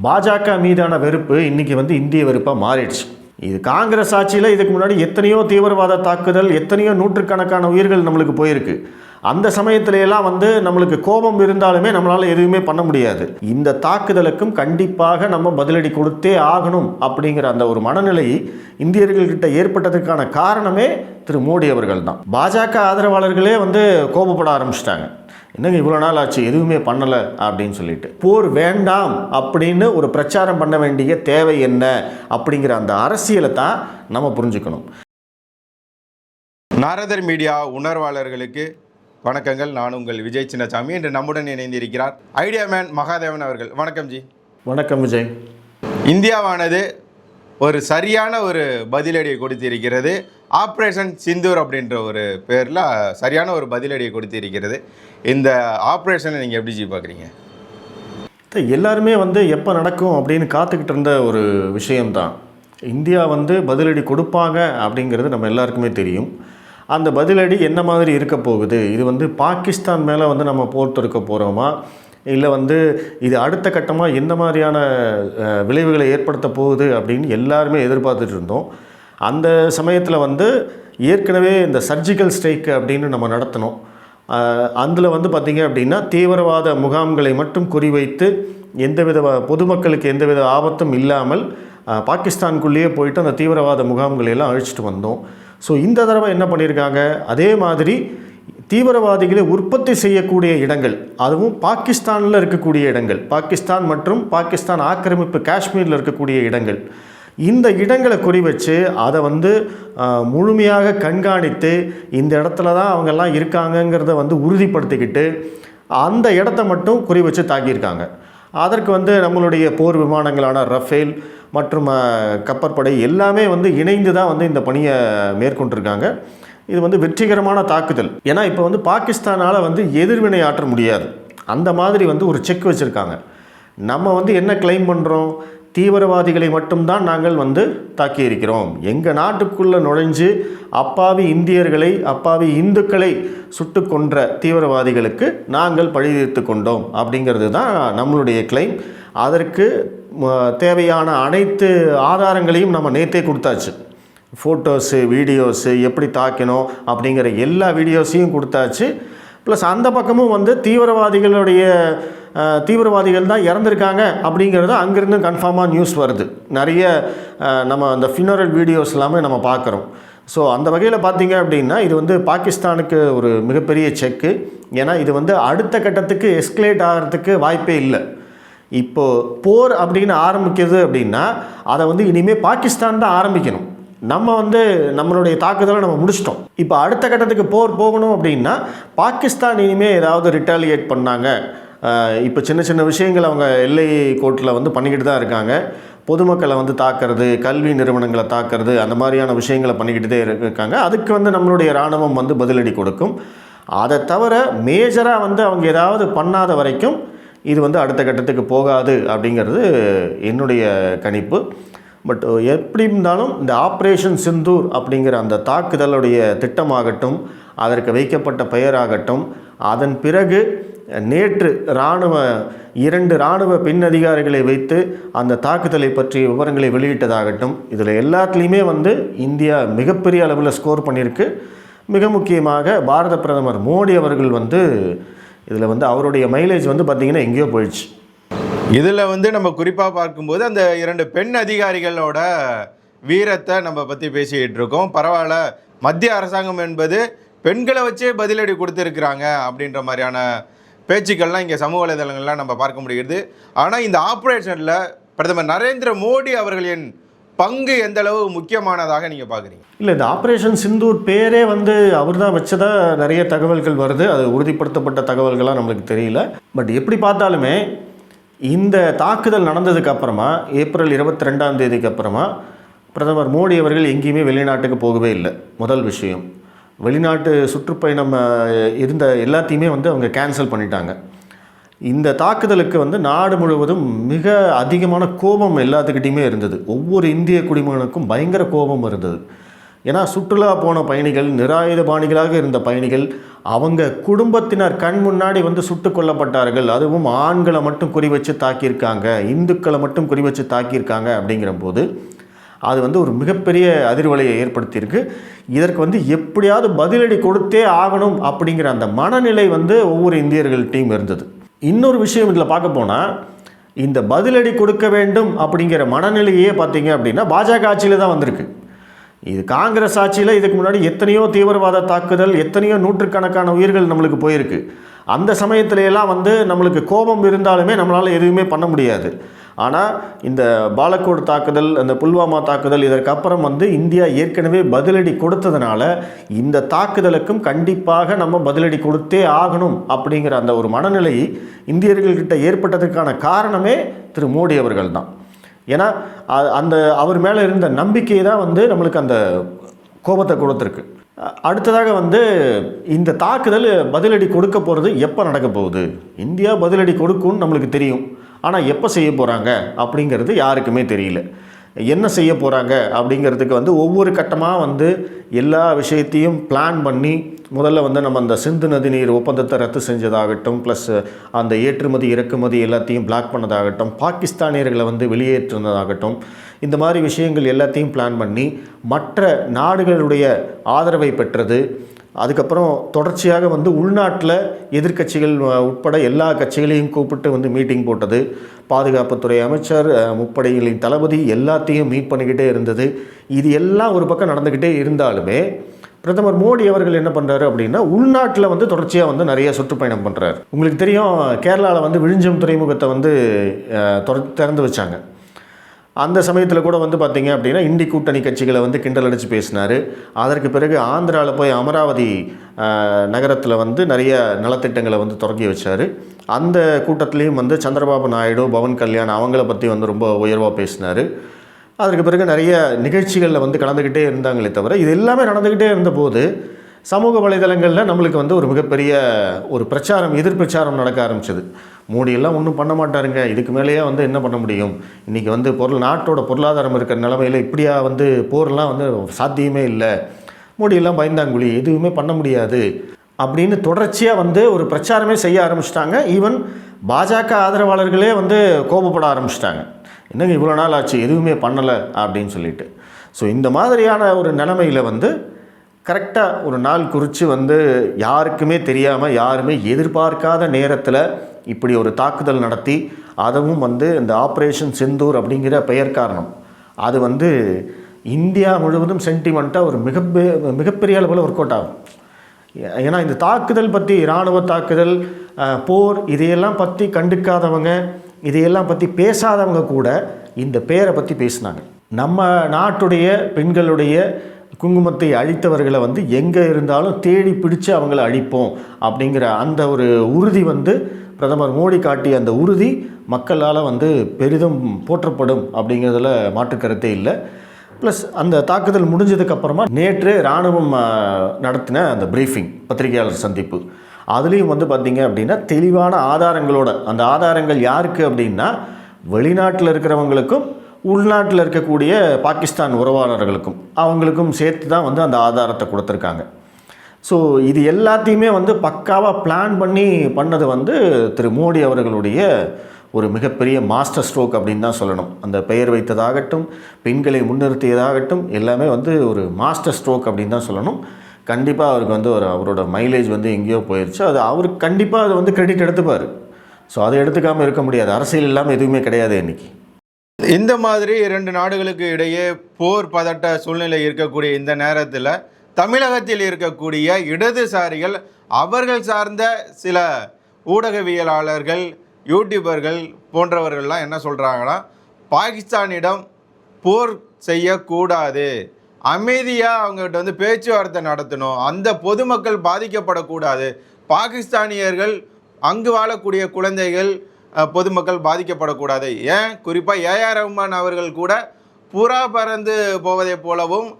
பாஜக மீதான வெறுப்பு இன்னைக்கு வந்து இந்திய வெறுப்பாக மாறிடுச்சு. இது காங்கிரஸ் ஆட்சியில் இதுக்கு முன்னாடி எத்தனையோ தீவிரவாத தாக்குதல் எத்தனையோ நூற்றுக்கணக்கான உயிர்கள் நம்மளுக்கு போயிருக்கு. அந்த சமயத்திலெல்லாம் வந்து நம்மளுக்கு கோபம் இருந்தாலுமே நம்மளால் எதுவுமே பண்ண முடியாது. இந்த தாக்குதலுக்கும் கண்டிப்பாக நம்ம பதிலடி கொடுத்தே ஆகணும் அப்படிங்கிற அந்த ஒரு மனநிலை இந்தியர்கள்கிட்ட ஏற்பட்டதுக்கான காரணமே திரு மோடி அவர்கள் தான் பாஜக ஆதரவாளர்களே வந்து கோபப்பட ஆரம்பிச்சிட்டாங்க. என்னங்க இவ்வளோ நாள் ஆச்சு? எதுவுமே பண்ணலை அப்படின்னு சொல்லிட்டு. போர் வேண்டாம் அப்படின்னு ஒரு பிரச்சாரம் பண்ண வேண்டிய தேவை என்ன? அப்படிங்கிற அந்த அரசியலை தான் நம்ம புரிஞ்சுக்கணும். நாரதர் மீடியா உணர்வாளர்களுக்கு வணக்கங்கள். நான் உங்கள் விஜய் சின்னசாமி. இன்று நம்முடன் இணைந்திருக்கிறார் ஐடியா மேன் மகாதேவன் அவர்கள். வணக்கம் ஜி. வணக்கம் விஜய். இந்தியாவானது ஒரு சரியான ஒரு பதிலடியை கொடுத்திருக்கிறது. ஆப்ரேஷன் சிந்தூர் அப்படின்ற ஒரு பேரில் சரியான ஒரு பதிலடியை கொடுத்திருக்கிறது. இந்த ஆப்ரேஷனை நீங்கள் எப்படி ஜி பார்க்குறீங்க? எல்லாருமே வந்து எப்போ நடக்கும் அப்படின்னு காத்துக்கிட்டு இருந்த ஒரு விஷயம்தான். இந்தியா வந்து பதிலடி கொடுப்பாங்க அப்படிங்கிறது நம்ம எல்லாருக்குமே தெரியும். அந்த பதிலடி என்ன மாதிரி இருக்க போகுது? இது வந்து பாகிஸ்தான் மேலே வந்து நம்ம போர் தொடுக்க போகிறோமா இல்லை வந்து இது அடுத்த கட்டமாக எந்த மாதிரியான விளைவுகளை ஏற்படுத்த போகுது அப்படின்னு எல்லாருமே எதிர்பார்த்துட்டு இருந்தோம். அந்த சமயத்தில் வந்து ஏற்கனவே இந்த சர்ஜிக்கல் ஸ்ட்ரைக் அப்படின்னு நம்ம நடத்தினோம் அதில் வந்து பார்த்திங்க அப்படின்னா தீவிரவாத முகாம்களை மட்டும் குறிவைத்து எந்தவித பொதுமக்களுக்கு எந்தவித ஆபத்தும் இல்லாமல் பாகிஸ்தான்குள்ளேயே பாகிஸ்தானுக்குள்ளேயே போயிட்டு அந்த தீவிரவாத முகாம்களை எல்லாம் அழிச்சிட்டு வந்தோம். ஸோ இந்த தடவை என்ன பண்ணியிருக்காங்க அதே மாதிரி தீவிரவாதிகளை உற்பத்தி செய்யக்கூடிய இடங்கள் அதுவும் பாகிஸ்தானில் இருக்கக்கூடிய இடங்கள் பாகிஸ்தான் மற்றும் பாகிஸ்தான் ஆக்கிரமிப்பு காஷ்மீரில் இருக்கக்கூடிய இடங்கள் இந்த இடங்களை குறி வச்சு அதை வந்து முழுமையாக கண்காணித்து இந்த இடத்துல தான் அவங்கெல்லாம் இருக்காங்கங்கிறத வந்து உறுதிப்படுத்திக்கிட்டு அந்த இடத்த மட்டும் குறி வச்சு தாக்கியிருக்காங்க. அதற்கு வந்து நம்மளுடைய போர் விமானங்களான ரஃபேல் மற்றும் கப்பற்படை எல்லாமே வந்து இணைந்து தான் வந்து இந்த பணியை மேற்கொண்டிருக்காங்க. இது வந்து வெற்றிகரமான தாக்குதல். ஏன்னா இப்போ வந்து பாகிஸ்தானால் வந்து எதிர்வினை ஆற்ற முடியாது. அந்த மாதிரி வந்து ஒரு செக் வச்சுருக்காங்க. நம்ம வந்து என்ன கிளைம் பண்ணுறோம் தீவிரவாதிகளை மட்டும்தான் நாங்கள் வந்து தாக்கியிருக்கிறோம். எங்கள் நாட்டுக்குள்ளே நுழைஞ்சு அப்பாவி இந்தியர்களை அப்பாவி இந்துக்களை சுட்டு கொன்ற தீவிரவாதிகளுக்கு நாங்கள் பழி கொண்டோம் அப்படிங்கிறது தான் நம்மளுடைய கிளைம் அதற்கு தேவையான அனைத்து ஆதாரங்களையும் நம்ம நேற்றே கொடுத்தாச்சு. ஃபோட்டோஸு வீடியோஸு எப்படி தாக்கணும் அப்படிங்கிற எல்லா வீடியோஸையும் கொடுத்தாச்சு. ப்ளஸ் அந்த பக்கமும் வந்து தீவிரவாதிகளுடைய தீவிரவாதிகள் தான் இறந்துருக்காங்க அப்படிங்கிறது அங்கேருந்து கன்ஃபார்மாக நியூஸ் வருது. நிறைய நம்ம அந்த ஃபினரல் வீடியோஸ் எல்லாமே நம்ம பார்க்குறோம். ஸோ அந்த வகையில் பார்த்தீங்க அப்படின்னா இது வந்து பாகிஸ்தானுக்கு ஒரு மிகப்பெரிய செக்கு ஏன்னா இது வந்து அடுத்த கட்டத்துக்கு எஸ்கலேட் ஆகிறதுக்கு வாய்ப்பே இல்லை. இப்போது போர் அப்படின்னு ஆரம்பிக்கிறது அப்படின்னா அதை வந்து இனிமேல் பாகிஸ்தான் தான் ஆரம்பிக்கணும். நம்ம வந்து நம்மளுடைய தாக்குதலை நம்ம முடிச்சிட்டோம். இப்போ அடுத்த கட்டத்துக்கு போர் போகணும் அப்படின்னா பாகிஸ்தான் இனிமேல் ஏதாவது ரிட்டாலியேட் பண்ணாங்க. இப்போ சின்ன சின்ன விஷயங்கள் அவங்க எல்லை கோட்டில் வந்து பண்ணிக்கிட்டு தான் இருக்காங்க. பொதுமக்களை வந்து தாக்குறது கல்வி நிறுவனங்களை தாக்கிறது அந்த மாதிரியான விஷயங்களை பண்ணிக்கிட்டு தான் இருக்காங்க. அதுக்கு வந்து நம்மளுடைய இராணுவம் வந்து பதிலடி கொடுக்கும். அதை தவிர மேஜராக வந்து அவங்க ஏதாவது பண்ணாத வரைக்கும் இது வந்து அடுத்த கட்டத்துக்கு போகாது அப்படிங்கிறது என்னுடைய கணிப்பு. பட் எப்படி இருந்தாலும் இந்த ஆப்ரேஷன் சிந்தூர் அப்படிங்கிற அந்த தாக்குதலுடைய திட்டமாகட்டும் அதற்கு வைக்கப்பட்ட பெயராகட்டும் அதன் பிறகு நேற்று இராணுவ இரண்டு இராணுவ பெண் அதிகாரிகளை வைத்து அந்த தாக்குதலை பற்றிய விவரங்களை வெளியிட்டதாகட்டும் இதில் எல்லாத்துலேயுமே வந்து இந்தியா மிகப்பெரிய அளவில் ஸ்கோர் பண்ணியிருக்கு. மிக முக்கியமாக பாரத பிரதமர் மோடி அவர்கள் வந்து இதில் வந்து அவருடைய மைலேஜ் வந்து பார்த்திங்கன்னா எங்கேயோ போயிடுச்சு. இதில் வந்து நம்ம குறிப்பாக பார்க்கும்போது அந்த இரண்டு பெண் அதிகாரிகளோட வீரத்தை நம்ம பற்றி பேசிக்கிட்டு இருக்கோம். பரவாயில்ல மத்திய அரசாங்கம் என்பது பெண்களை வச்சே பதிலடி கொடுத்துருக்குறாங்க அப்படின்ற மாதிரியான பேச்சுக்கள்லாம் இங்கே சமூக வலைதளங்கள்லாம் நம்ம பார்க்க முடிகிறது. ஆனால் இந்த ஆப்ரேஷனில் பிரதமர் நரேந்திர மோடி அவர்களின் பங்கு எந்த அளவு முக்கியமானதாக நீங்கள் பார்க்குறீங்க? இல்லை இந்த ஆப்ரேஷன் சிந்தூர் பேரே வந்து அவர் தான் வச்சதாக நிறைய தகவல்கள் வருது. அது உறுதிப்படுத்தப்பட்ட தகவல்களாக நம்மளுக்கு தெரியல. பட் எப்படி பார்த்தாலுமே இந்த தாக்குதல் நடந்ததுக்கு அப்புறமா ஏப்ரல் இருபத்தி ரெண்டாம் தேதிக்கு அப்புறமா பிரதமர் மோடி அவர்கள் எங்கேயுமே வெளிநாட்டுக்கு போகவே இல்லை. முதல் விஷயம். வெளிநாட்டு சுற்றுப்பயணம் இருந்த எல்லாத்தையுமே வந்து அவங்க கேன்சல் பண்ணிட்டாங்க. இந்த தாக்குதலுக்கு வந்து நாடு முழுவதும் மிக அதிகமான கோபம் எல்லாத்துக்கிட்டையுமே இருந்தது. ஒவ்வொரு இந்திய குடிமகனுக்கும் பயங்கர கோபம் இருந்தது. ஏன்னா சுற்றுலா போன பயணிகள் நிராயுதபாணிகளாக இருந்த பயணிகள் அவங்க குடும்பத்தினர் கண் முன்னாடி வந்து சுட்டு கொல்லப்பட்டார்கள். அதுவும் ஆண்களை மட்டும் குறி வச்சு தாக்கியிருக்காங்க இந்துக்களை மட்டும் குறி வச்சு தாக்கியிருக்காங்க அப்படிங்கிற போது அது வந்து ஒரு மிகப்பெரிய அதிர்வலையை ஏற்படுத்தியிருக்கு. இதற்கு வந்து எப்படியாவது பதிலடி கொடுத்தே ஆகணும் அப்படிங்கிற அந்த மனநிலை வந்து ஒவ்வொரு இந்தியர்கள்ட்டையும் இருந்தது. இன்னொரு விஷயம் இதில் பார்க்க போனால் இந்த பதிலடி கொடுக்க வேண்டும் அப்படிங்கிற மனநிலையே பார்த்தீங்க அப்படின்னா பாஜக ஆட்சியில் தான் வந்திருக்கு. இது காங்கிரஸ் ஆட்சியில் இதுக்கு முன்னாடி எத்தனையோ தீவிரவாத தாக்குதல் எத்தனையோ நூற்றுக்கணக்கான உயிர்கள் நம்மளுக்கு போயிருக்கு. அந்த சமயத்திலெல்லாம் வந்து நம்மளுக்கு கோபம் இருந்தாலுமே நம்மளால் எதுவுமே பண்ண முடியாது. ஆனால் இந்த பாலக்கோட் தாக்குதல் அந்த புல்வாமா தாக்குதல் இதற்கப்புறம் வந்து இந்தியா ஏற்கனவே பதிலடி கொடுத்ததுனால இந்த தாக்குதலுக்கும் கண்டிப்பாக நம்ம பதிலடி கொடுத்தே ஆகணும் அப்படிங்கிற அந்த ஒரு மனநிலை இந்தியர்கள்கிட்ட ஏற்பட்டதற்கான காரணமே திரு மோடி அவர்கள் தான் ஏன்னா அந்த அவர் மேலே இருந்த நம்பிக்கை தான் வந்து நம்மளுக்கு அந்த கோபத்தை கொடுத்துருக்கு. அடுத்ததாக வந்து இந்த தாக்குதல் பதிலடி கொடுக்க போகிறது எப்போ நடக்க போகுது? இந்தியா பதிலடி கொடுக்கும்னு நம்மளுக்கு தெரியும். ஆனால் எப்போ செய்ய போகிறாங்க அப்படிங்கிறது யாருக்குமே தெரியல. என்ன செய்ய போகிறாங்க அப்படிங்கிறதுக்கு வந்து ஒவ்வொரு கட்டமாக வந்து எல்லா விஷயத்தையும் பிளான் பண்ணி முதல்ல வந்து நம்ம அந்த சிந்து நதி நீர் ஒப்பந்தத்தை ரத்து செஞ்சதாகட்டும் ப்ளஸ் அந்த ஏற்றுமதி இறக்குமதி எல்லாத்தையும் பிளாக் பண்ணதாகட்டும் பாகிஸ்தானியர்களை வந்து வெளியேற்றினதாகட்டும் இந்த மாதிரி விஷயங்கள் எல்லாத்தையும் பிளான் பண்ணி மற்ற நாடுகளுடைய ஆதரவை பெற்றது அதுக்கப்புறம் தொடர்ச்சியாக வந்து உள்நாட்டில் எதிர்க்கட்சிகள் உட்பட எல்லா கட்சிகளையும் கூப்பிட்டு வந்து மீட்டிங் போட்டது. பாதுகாப்புத்துறை அமைச்சர் முப்படைகளின் தளபதி எல்லாத்தையும் மீட் பண்ணிக்கிட்டே இருந்தது. இது எல்லாம் ஒரு பக்கம் நடந்துக்கிட்டே இருந்தாலுமே பிரதமர் மோடி அவர்கள் என்ன பண்ணுறாரு அப்படின்னா உள்நாட்டில் வந்து தொடர்ச்சியாக வந்து நிறைய சுற்றுப்பயணம் பண்ணுறாரு உங்களுக்கு தெரியும் கேரளாவில் வந்து விழிஞ்சம் துறைமுகத்தை வந்து திறந்து வச்சாங்க. அந்த சமயத்தில் கூட வந்து பார்த்திங்க அப்படின்னா இந்தி கூட்டணி கட்சிகளை வந்து கிண்டல் அடித்து பேசினார். அதற்கு பிறகு ஆந்திராவில் போய் அமராவதி நகரத்தில் வந்து நிறைய நலத்திட்டங்களை வந்து தொடங்கி வச்சார். அந்த கூட்டத்துலேயும் வந்து சந்திரபாபு நாயுடு பவன் கல்யாண் அவங்கள பற்றி வந்து ரொம்ப உயர்வாக பேசினார். அதற்கு பிறகு நிறைய நிகழ்ச்சிகளில் வந்து கலந்துக்கிட்டே இருந்தாங்களே தவிர இது எல்லாமே நடந்துக்கிட்டே இருந்தபோது சமூக வலைதளங்களில் நம்மளுக்கு வந்து ஒரு மிகப்பெரிய ஒரு பிரச்சாரம் எதிர் பிரச்சாரம் நடக்க ஆரம்பிச்சது. மோடியெல்லாம் ஒன்றும் பண்ண மாட்டாருங்க. இதுக்கு மேலேயே வந்து என்ன பண்ண முடியும்? இன்றைக்கி வந்து பொருள் நாட்டோட பொருளாதாரம் இருக்கிற நிலமையில் இப்படியா வந்து போர்லாம் வந்து சாத்தியமே இல்லை. மோடியெல்லாம் பயந்தாங்குழி எதுவுமே பண்ண முடியாது. அப்படின்னு தொடர்ச்சியாக வந்து ஒரு பிரச்சாரமே செய்ய ஆரம்பிச்சிட்டாங்க. ஈவன் பாஜக ஆதரவாளர்களே வந்து கோபப்பட ஆரம்பிச்சிட்டாங்க. என்னங்க இவ்வளோ நாள் ஆச்சு எதுவுமே பண்ணலை அப்படின்னு சொல்லிட்டு. ஸோ இந்த மாதிரியான ஒரு நிலைமையில் வந்து கரெக்டாக ஒரு நாள் குறித்து வந்து யாருக்குமே தெரியாமல் யாருமே எதிர்பார்க்காத நேரத்தில் இப்படி ஒரு தாக்குதல் நடத்தி அதுவும் வந்து இந்த ஆப்ரேஷன் செந்தூர் அப்படிங்கிற பெயர் காரணம். அது வந்து இந்தியா முழுவதும் சென்டிமெண்ட்டாக ஒரு மிக மிகப்பெரிய அளவில் ஒர்க் அவுட் ஆகும். ஏன்னா இந்த தாக்குதல் பற்றி இராணுவ தாக்குதல் போர் இதையெல்லாம் பற்றி கண்டுக்காதவங்க இதையெல்லாம் பற்றி பேசாதவங்க கூட இந்த பேரை பற்றி பேசினாங்க. நம்ம நாட்டுடைய பெண்களுடைய குங்குமத்தை அழித்தவர்களை வந்து எங்கே இருந்தாலும் தேடி பிடிச்சு அவங்கள அழிப்போம் அப்படிங்கிற அந்த ஒரு உறுதி வந்து பிரதமர் மோடி காட்டிய அந்த உறுதி மக்களால் வந்து பெரிதும் போற்றப்படும் அப்படிங்கிறதுல மாற்று கருத்தே இல்லை. ப்ளஸ் அந்த தாக்குதல் முடிஞ்சதுக்கப்புறமா நேற்று இராணுவம் நடத்தின அந்த பிரீஃபிங் பத்திரிகையாளர் சந்திப்பு. அதுலேயும் வந்து பார்த்திங்க அப்படின்னா தெளிவான ஆதாரங்களோட அந்த ஆதாரங்கள் யாருக்கு அப்படின்னா வெளிநாட்டில் இருக்கிறவங்களுக்கும் உள்நாட்டில் இருக்கக்கூடிய பாகிஸ்தான் உறவாளர்களுக்கும் அவங்களுக்கும் சேர்த்து தான் வந்து அந்த ஆதாரத்தை கொடுத்துருக்காங்க. ஸோ இது எல்லாத்தையுமே வந்து பக்காவாக பிளான் பண்ணி பண்ணது வந்து திரு மோடி அவர்களுடைய ஒரு மிகப்பெரிய மாஸ்டர் ஸ்ட்ரோக் அப்படின்னு தான் சொல்லணும். அந்த பெயர் வைத்ததாகட்டும் பெண்களை முன்னிறுத்தியதாகட்டும் எல்லாமே வந்து ஒரு மாஸ்டர் ஸ்ட்ரோக் அப்படின்னு தான் சொல்லணும். கண்டிப்பாக அவருக்கு வந்து ஒரு அவரோட மைலேஜ் வந்து எங்கேயோ போயிடுச்சு அது அவருக்கு கண்டிப்பாக அதை வந்து கிரெடிட் எடுத்துப்பார். ஸோ அதை எடுத்துக்காமல் இருக்க முடியாது. அரசியல் இல்லாமல் எதுவுமே கிடையாது இன்னைக்கு. இந்த மாதிரி இரண்டு நாடுகளுக்கு இடையே போர் பதட்ட சூழ்நிலை இருக்கக்கூடிய இந்த நேரத்தில் தமிழகத்தில் இருக்கக்கூடிய இடதுசாரிகள் அவர்கள் சார்ந்த சில ஊடகவியலாளர்கள் யூடியூபர்கள் போன்றவர்கள்லாம் என்ன சொல்கிறாங்கன்னா பாகிஸ்தானிடம் போர் செய்யக்கூடாது. அமைதியாக அவங்ககிட்ட வந்து பேச்சுவார்த்தை நடத்தணும். அந்த பொதுமக்கள் பாதிக்கப்படக்கூடாது. பாகிஸ்தானியர்கள் அங்கு வாழக்கூடிய குழந்தைகள் பொதுமக்கள் பாதிக்கப்படக்கூடாது. ஏன்? குறிப்பாக ஏஆர் ரஹ்மான் அவர்கள் கூட புறா பறந்து போவதைப் போலவும்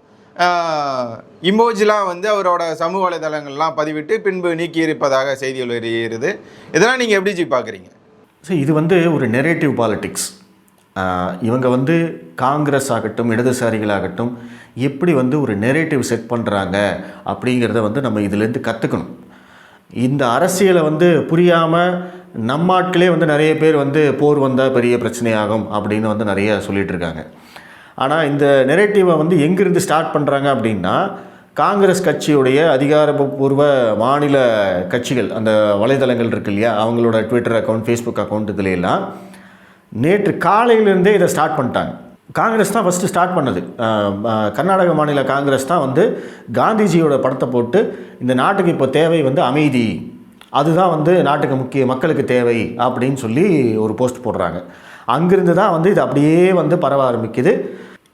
இமோஜிலாம் வந்து அவரோட சமூக வலைதளங்கள்லாம் பதிவிட்டு பின்பு நீக்கியிருப்பதாக செய்திகள் வெளியேறுது. இதெல்லாம் நீங்கள் எப்படி ஜி பார்க்குறீங்க ஸோ இது வந்து ஒரு நெரேட்டிவ் பாலிட்டிக்ஸ் இவங்க வந்து காங்கிரஸ் ஆகட்டும் இடதுசாரிகளாகட்டும் எப்படி வந்து ஒரு நெரேட்டிவ் செட் பண்ணுறாங்க அப்படிங்கிறத வந்து நம்ம இதிலேருந்து கற்றுக்கணும் இந்த அரசியலை வந்து புரியாமல் நம்மாட்களே வந்து நிறைய பேர் வந்து போர் வந்தால் பெரிய பிரச்சனையாகும் அப்படின்னு வந்து நிறைய சொல்லிகிட்டு இருக்காங்க. ஆனால் இந்த நெரேட்டிவை வந்து எங்கேருந்து ஸ்டார்ட் பண்ணுறாங்க அப்படின்னா காங்கிரஸ் கட்சியுடைய அதிகாரப்பூர்வ மாநில கட்சிகள் அந்த வலைதளங்கள் இருக்கு இல்லையா? அவங்களோட ட்விட்டர் அக்கௌண்ட் ஃபேஸ்புக் அக்கௌண்ட் இதுல நேற்று காலையிலேருந்தே இதை ஸ்டார்ட் பண்ணிட்டாங்க. காங்கிரஸ் தான் ஃபஸ்ட்டு ஸ்டார்ட் பண்ணது. கர்நாடக மாநில காங்கிரஸ் தான் வந்து காந்திஜியோட படத்தை போட்டு இந்த நாட்டுக்கு இப்போ தேவை வந்து அமைதி. அதுதான் வந்து நாட்டுக்கு முக்கிய மக்களுக்கு தேவை அப்படின்னு சொல்லி ஒரு போஸ்ட் போடுறாங்க. அங்கிருந்து தான் வந்து இது அப்படியே வந்து பரவ ஆரம்பிக்குது.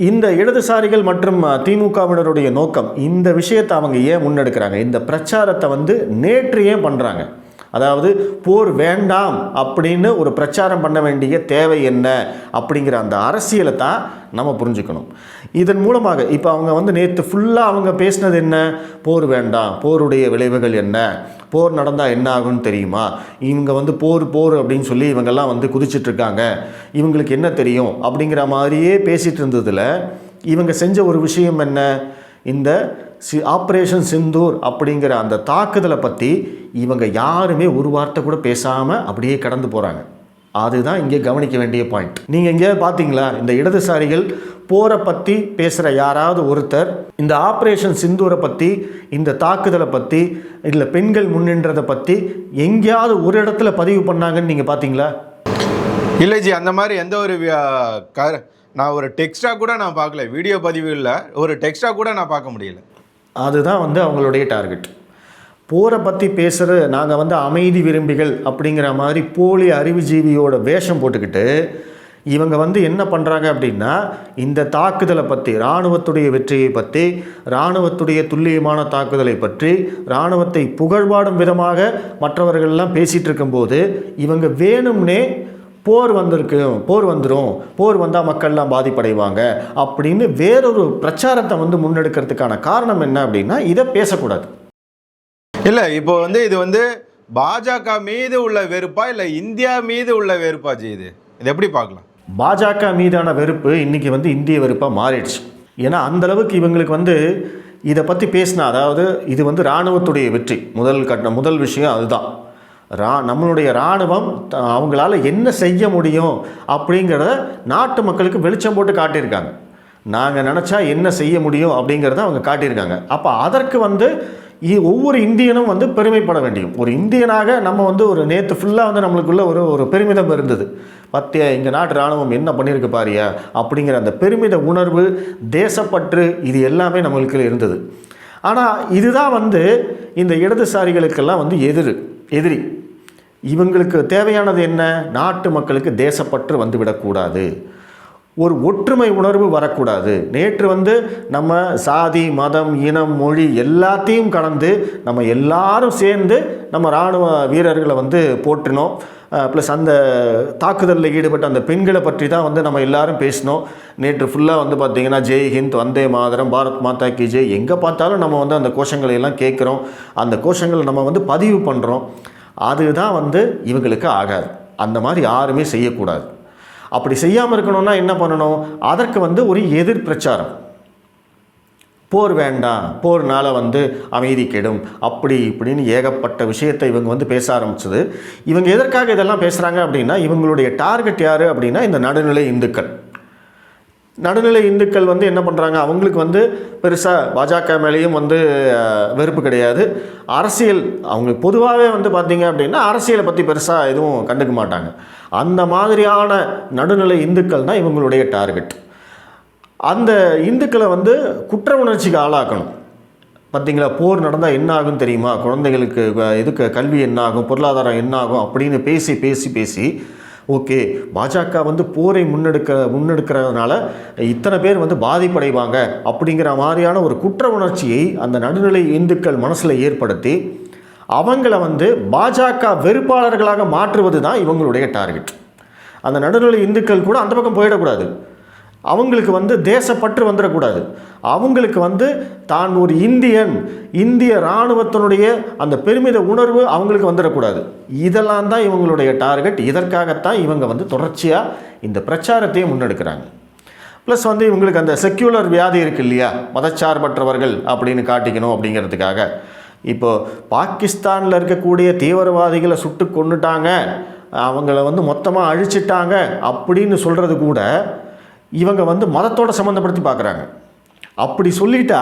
இந்த இடதுசாரிகள் மற்றும் திமுகவினருடைய நோக்கம் இந்த விஷயத்தை அவங்க ஏன் முன்னெடுக்கிறாங்க? இந்த பிரச்சாரத்தை வந்து நேற்று ஏன் பண்ணுறாங்க அதாவது போர் வேண்டாம் அப்படின்னு ஒரு பிரச்சாரம் பண்ண வேண்டிய தேவை என்ன அப்படிங்கிற அந்த அரசியலை தான் நம்ம புரிஞ்சுக்கணும். இதன் மூலமாக இப்போ அவங்க வந்து நேற்று ஃபுல்லாக அவங்க பேசினது என்ன? போர் வேண்டாம். போருடைய விளைவுகள் என்ன? போர் நடந்தால் என்ன ஆகும்னு தெரியுமா? இவங்க வந்து போர் போர் அப்படின்னு சொல்லி இவங்கெல்லாம் வந்து குதிச்சிட்டு இருக்காங்க இவங்களுக்கு என்ன தெரியும்? அப்படிங்கிற மாதிரியே பேசிகிட்டு இருந்ததில் இவங்க செஞ்ச ஒரு விஷயம் என்ன? இந்த சி ஆப்ரேஷன் சிந்தூர் அப்படிங்கிற அந்த தாக்குதலை பற்றி இவங்க யாருமே ஒரு வார்த்தை கூட பேசாமல் அப்படியே கடந்து போகிறாங்க அதுதான் இங்கே கவனிக்க வேண்டிய பாயிண்ட் நீங்கள் எங்கேயாவது பார்த்தீங்களா இந்த இடதுசாரிகள் போரை பற்றி பேசுகிற யாராவது ஒருத்தர் இந்த ஆப்ரேஷன் சிந்தூரை பற்றி இந்த தாக்குதலை பற்றி இல்லை பெண்கள் முன்னின்றதை பற்றி எங்கேயாவது ஒரு இடத்துல பதிவு பண்ணாங்கன்னு நீங்கள் பார்த்தீங்களா இல்லை ஜி அந்த மாதிரி எந்த ஒரு க நான் ஒரு டெக்ஸ்டாக கூட நான் பார்க்கல. வீடியோ பதிவு இல்லை. ஒரு டெக்ஸ்டாக கூட நான் பார்க்க முடியல. அதுதான் வந்து அவங்களுடைய டார்கெட். போரை பற்றி பேசுகிற நாங்கள் வந்து அமைதி விரும்பிகள் அப்படிங்கிற மாதிரி போலி அறிவுஜீவியோட வேஷம் போட்டுக்கிட்டு இவங்க வந்து என்ன பண்ணுறாங்க அப்படின்னா இந்த தாக்குதலை பற்றி இராணுவத்துடைய வெற்றியை பற்றி இராணுவத்துடைய துல்லியமான தாக்குதலை பற்றி இராணுவத்தை புகழ்பாடும் விதமாக மற்றவர்கள்லாம் பேசிகிட்டு இருக்கும்போது இவங்க வேணும்னே போர் வந்திருக்கு போர் வந்துடும் போர் வந்தால் மக்கள்லாம் பாதிப்படைவாங்க அப்படின்னு வேறொரு பிரச்சாரத்தை வந்து முன்னெடுக்கிறதுக்கான காரணம் என்ன அப்படின்னா இதை பேசக்கூடாது. இல்லை இப்போ வந்து இது வந்து பாஜக மீது உள்ள வெறுப்பா இல்லை இந்தியா மீது உள்ள வெறுப்பா இது? இது எப்படி பார்க்கலாம்? பாஜக மீதான வெறுப்பு இன்னைக்கு வந்து இந்திய வெறுப்பாக மாறிடுச்சு. ஏன்னா அந்த அளவுக்கு இவங்களுக்கு வந்து இதை பற்றி பேசினா அதாவது இது வந்து இராணுவத்துடைய வெற்றி. முதல் கட்ட முதல் விஷயம் அதுதான். ரா நம்மளுடைய இராணுவம் த- அவங்களால என்ன செய்ய முடியும் அப்படிங்கிறத நாட்டு மக்களுக்கு வெளிச்சம் போட்டு காட்டியிருக்காங்க. நாங்கள் நினச்சா என்ன செய்ய முடியும் அப்படிங்கிறத அவங்க காட்டியிருக்காங்க. அப்போ அதற்கு வந்து இ- ஒவ்வொரு இந்தியனும் வந்து பெருமைப்பட வேண்டியும். ஒரு இந்தியனாக நம்ம வந்து ஒரு நேற்று ஃபுல்லாக வந்து நம்மளுக்குள்ள ஒரு ஒரு பெருமிதம் இருந்தது. பத்திய எங்கள் நாட்டு இராணுவம் என்ன பண்ணியிருக்கு பாரியா? அப்படிங்கிற அந்த பெருமித உணர்வு தேசப்பற்று இது எல்லாமே நம்மளுக்கு இருந்தது. ஆனால் இதுதான் வந்து இந்த இடதுசாரிகளுக்கெல்லாம் வந்து எதிர் எதிரி. இவங்களுக்கு தேவையானது என்ன? நாட்டு மக்களுக்கு தேசப்பற்று வந்துவிடக்கூடாது. ஒரு ஒற்றுமை உணர்வு வரக்கூடாது. நேற்று வந்து நம்ம சாதி மதம் இனம் மொழி எல்லாத்தையும் கடந்து நம்ம எல்லாரும் சேர்ந்து நம்ம இராணுவ வீரர்களை வந்து போற்றினோம். ப்ளஸ் அந்த தாக்குதலில் ஈடுபட்ட அந்த பெண்களை பற்றி தான் வந்து நம்ம எல்லாரும் பேசினோம். நேற்று ஃபுல்லாக வந்து பார்த்திங்கன்னா ஜெய் ஹிந்த் வந்தே மாதரம் பாரத் மாதா கி ஜெய் எங்கே பார்த்தாலும் நம்ம வந்து அந்த கோஷங்களை எல்லாம் கேட்குறோம். அந்த கோஷங்களை நம்ம வந்து பதிவு பண்ணுறோம் அதுதான் வந்து இவங்களுக்கு ஆகாது. அந்த மாதிரி யாருமே செய்யக்கூடாது. அப்படி செய்யாமல் இருக்கணும்னா என்ன பண்ணணும்? அதற்கு வந்து ஒரு எதிர் பிரச்சாரம். போர் வேண்டாம் போர்னால் வந்து அமைதி கெடும். அப்படி இப்படின்னு ஏகப்பட்ட விஷயத்தை இவங்க வந்து பேச ஆரம்பிச்சது. இவங்க எதற்காக இதெல்லாம் பேசுகிறாங்க அப்படின்னா இவங்களுடைய டார்கெட் யார் அப்படின்னா இந்த நடுநிலை இந்துக்கள். நடுநிலை இந்துக்கள் வந்து என்ன பண்ணுறாங்க அவங்களுக்கு வந்து பெருசாக பாஜக மேலேயும் வந்து வெறுப்பு கிடையாது. அரசியல் அவங்க பொதுவாகவே வந்து பார்த்திங்க அப்படின்னா அரசியலை பற்றி பெருசாக எதுவும் கண்டுக்க மாட்டாங்க. அந்த மாதிரியான நடுநிலை இந்துக்கள் தான் இவங்களுடைய டார்கெட். அந்த இந்துக்களை வந்து குற்ற உணர்ச்சிக்கு ஆளாக்கணும். பார்த்தீங்களா போர் நடந்தால் என்ன ஆகும் தெரியுமா? குழந்தைகளுக்கு இதுக்கு கல்வி என்ன ஆகும் பொருளாதாரம் என்ன ஆகும் அப்படின்னு பேசி பேசி பேசி ஓகே பாஜக வந்து போரை முன்னெடுக்க முன்னெடுக்கிறதுனால இத்தனை பேர் வந்து பாதிப்படைவாங்க அப்படிங்கிற மாதிரியான ஒரு குற்ற உணர்ச்சியை அந்த நடுநிலை இந்துக்கள் மனசில் ஏற்படுத்தி அவங்கள வந்து பாஜக வெறுப்பாளர்களாக மாற்றுவது தான் இவங்களுடைய டார்கெட். அந்த நடுநிலை இந்துக்கள் கூட அந்த பக்கம் போயிடக்கூடாது. அவங்களுக்கு வந்து தேசப்பற்று வந்துடக்கூடாது. அவங்களுக்கு வந்து தான் ஒரு இந்தியன் இந்திய இராணுவத்தினுடைய அந்த பெருமித உணர்வு அவங்களுக்கு வந்துடக்கூடாது. இதெல்லாம் தான் இவங்களுடைய டார்கெட். இதற்காகத்தான் இவங்க வந்து தொடர்ச்சியாக இந்த பிரச்சாரத்தையே முன்னெடுக்கிறாங்க. ப்ளஸ் வந்து இவங்களுக்கு அந்த செக்யூலர் வியாதி இருக்கு இல்லையா? மதச்சார்பற்றவர்கள் அப்படின்னு காட்டிக்கணும் அப்படிங்கிறதுக்காக. இப்போது பாகிஸ்தானில் இருக்கக்கூடிய தீவிரவாதிகளை சுட்டு கொண்டுட்டாங்க அவங்கள வந்து மொத்தமாக அழிச்சிட்டாங்க அப்படின்னு சொல்கிறது கூட இவங்க வந்து மதத்தோட சம்மந்தப்படுத்தி பார்க்குறாங்க. அப்படி சொல்லிட்டா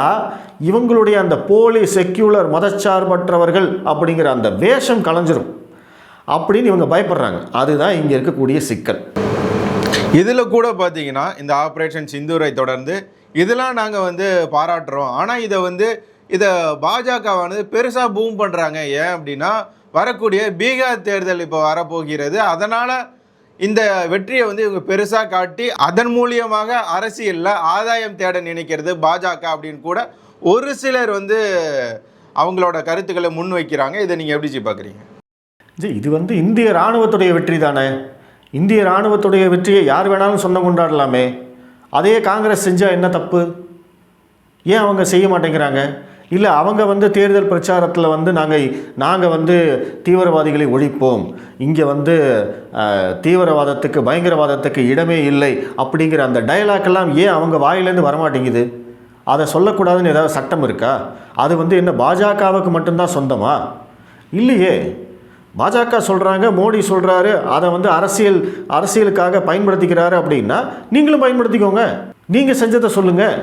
இவங்களுடைய அந்த போலி செக்யூலர் மதச்சார்பற்றவர்கள் அப்படிங்கிற அந்த வேஷம் கலைஞ்சிரும். அப்படின்னு இவங்க பயப்படுறாங்க. அதுதான் இங்கே இருக்கக்கூடிய சிக்கல். இதில் கூட பார்த்தீங்கன்னா இந்த ஆப்ரேஷன் சிந்தூரை தொடர்ந்து இதெல்லாம் நாங்கள் வந்து பாராட்டுறோம். ஆனால் இதை வந்து இதை பாஜகவானது பெருசாக பூம் பண்ணுறாங்க ஏன் அப்படின்னா வரக்கூடிய பீகார் தேர்தல் இப்போ வரப்போகிறது. அதனால் இந்த வெற்றியை வந்து இவங்க பெருசாக காட்டி அதன் மூலியமாக அரசியலில் ஆதாயம் தேட நினைக்கிறது பாஜக அப்படின்னு கூட ஒரு சிலர் வந்து அவங்களோட கருத்துக்களை முன் வைக்கிறாங்க இதை நீங்கள் எப்படி பார்க்குறீங்க ஜி இது வந்து இந்திய இராணுவத்துடைய வெற்றி தானே? இந்திய இராணுவத்துடைய வெற்றியை யார் வேணாலும் சொன்ன கொண்டாடலாமே. அதையே காங்கிரஸ் செஞ்சால் என்ன தப்பு? ஏன் அவங்க செய்ய மாட்டேங்கிறாங்க? இல்லை அவங்க வந்து தேர்தல் பிரச்சாரத்தில் வந்து நாங்கள் நாங்கள் வந்து தீவிரவாதிகளை ஒழிப்போம். இங்கே வந்து தீவிரவாதத்துக்கு பயங்கரவாதத்துக்கு இடமே இல்லை அப்படிங்கிற அந்த டயலாக்கெல்லாம் ஏன் அவங்க வாயிலேருந்து வரமாட்டேங்குது? அதை சொல்லக்கூடாதுன்னு ஏதாவது சட்டம் இருக்கா? அது வந்து என்ன பாஜகவுக்கு மட்டும்தான் சொந்தமா? இல்லையே. பாஜக சொல்கிறாங்க மோடி சொல்கிறாரு அதை வந்து அரசியல் அரசியலுக்காக பயன்படுத்திக்கிறாரு அப்படின்னா நீங்களும் பயன்படுத்திக்கோங்க. நீங்கள் செஞ்சதை சொல்லுங்கள்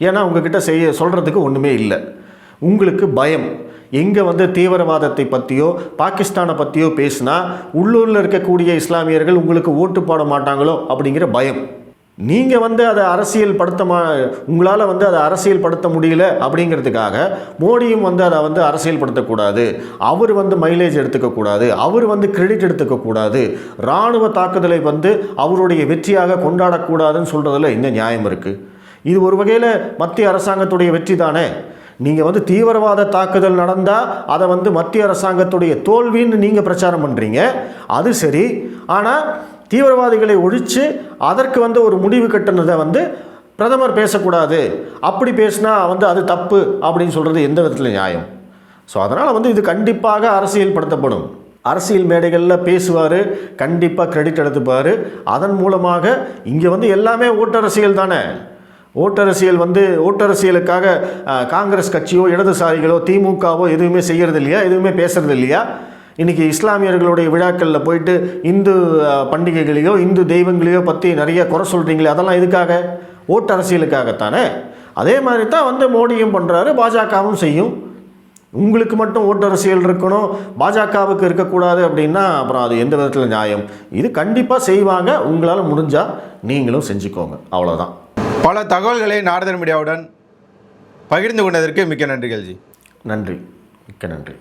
ஏன்னா உங்ககிட்ட செய்ய சொல்கிறதுக்கு ஒன்றுமே இல்லை. உங்களுக்கு பயம். எங்கே வந்து தீவிரவாதத்தை பற்றியோ பாகிஸ்தானை பற்றியோ பேசினா உள்ளூரில் இருக்கக்கூடிய இஸ்லாமியர்கள் உங்களுக்கு ஓட்டு போட மாட்டாங்களோ அப்படிங்கிற பயம். நீங்கள் வந்து அதை அரசியல் படுத்த மா உங்களால் வந்து அதை அரசியல் படுத்த முடியல அப்படிங்கிறதுக்காக மோடியும் வந்து அதை வந்து அரசியல் படுத்தக்கூடாது அவர் வந்து மைலேஜ் எடுத்துக்கக்கூடாது. அவர் வந்து கிரெடிட் எடுத்துக்கக்கூடாது. இராணுவ தாக்குதலை வந்து அவருடைய வெற்றியாக கொண்டாடக்கூடாதுன்னு சொல்கிறதுல என்ன நியாயம் இருக்குது இது ஒரு வகையில் மத்திய அரசாங்கத்துடைய வெற்றி தானே? நீங்கள் வந்து தீவிரவாத தாக்குதல் நடந்தால் அதை வந்து மத்திய அரசாங்கத்துடைய தோல்வின்னு நீங்கள் பிரச்சாரம் பண்ணுறீங்க அது சரி. ஆனால் தீவிரவாதிகளை ஒழித்து அதற்கு வந்து ஒரு முடிவு கட்டுனதை வந்து பிரதமர் பேசக்கூடாது. அப்படி பேசினா வந்து அது தப்பு அப்படின்னு சொல்கிறது எந்த விதத்தில் நியாயம்? ஸோ அதனால் வந்து இது கண்டிப்பாக அரசியல் படுத்தப்படும் அரசியல் மேடைகளில் பேசுவார் கண்டிப்பாக கிரெடிட் எடுத்துப்பார். அதன் மூலமாக இங்கே வந்து எல்லாமே ஓட்டரசியல் தானே? ஓட்டரசியல் வந்து ஓட்டரசியலுக்காக காங்கிரஸ் கட்சியோ இடதுசாரிகளோ திமுகவோ எதுவுமே செய்கிறது இல்லையா எதுவுமே பேசுறது இல்லையா இன்றைக்கி இஸ்லாமியர்களுடைய விழாக்களில் போயிட்டு இந்து பண்டிகைகளையோ இந்து தெய்வங்களையோ பற்றி நிறைய குறை சொல்கிறீங்களே அதெல்லாம் எதுக்காக? ஓட்டரசியலுக்காகத்தானே? அதே மாதிரி தான் வந்து மோடியும் பண்ணுறாரு பாஜகவும் செய்யும். உங்களுக்கு மட்டும் ஓட்டரசியல் இருக்கணும் பாஜகவுக்கு இருக்கக்கூடாது அப்படின்னா அப்புறம் அது எந்த விதத்தில் நியாயம்? இது கண்டிப்பாக செய்வாங்க உங்களால் முடிஞ்சால் நீங்களும் செஞ்சுக்கோங்க அவ்வளோதான் பல தகவல்களை நாரதன் மீடியாவுடன் பகிர்ந்து கொண்டதற்கு மிக்க நன்றிகள் ஜி. நன்றி. மிக்க நன்றி.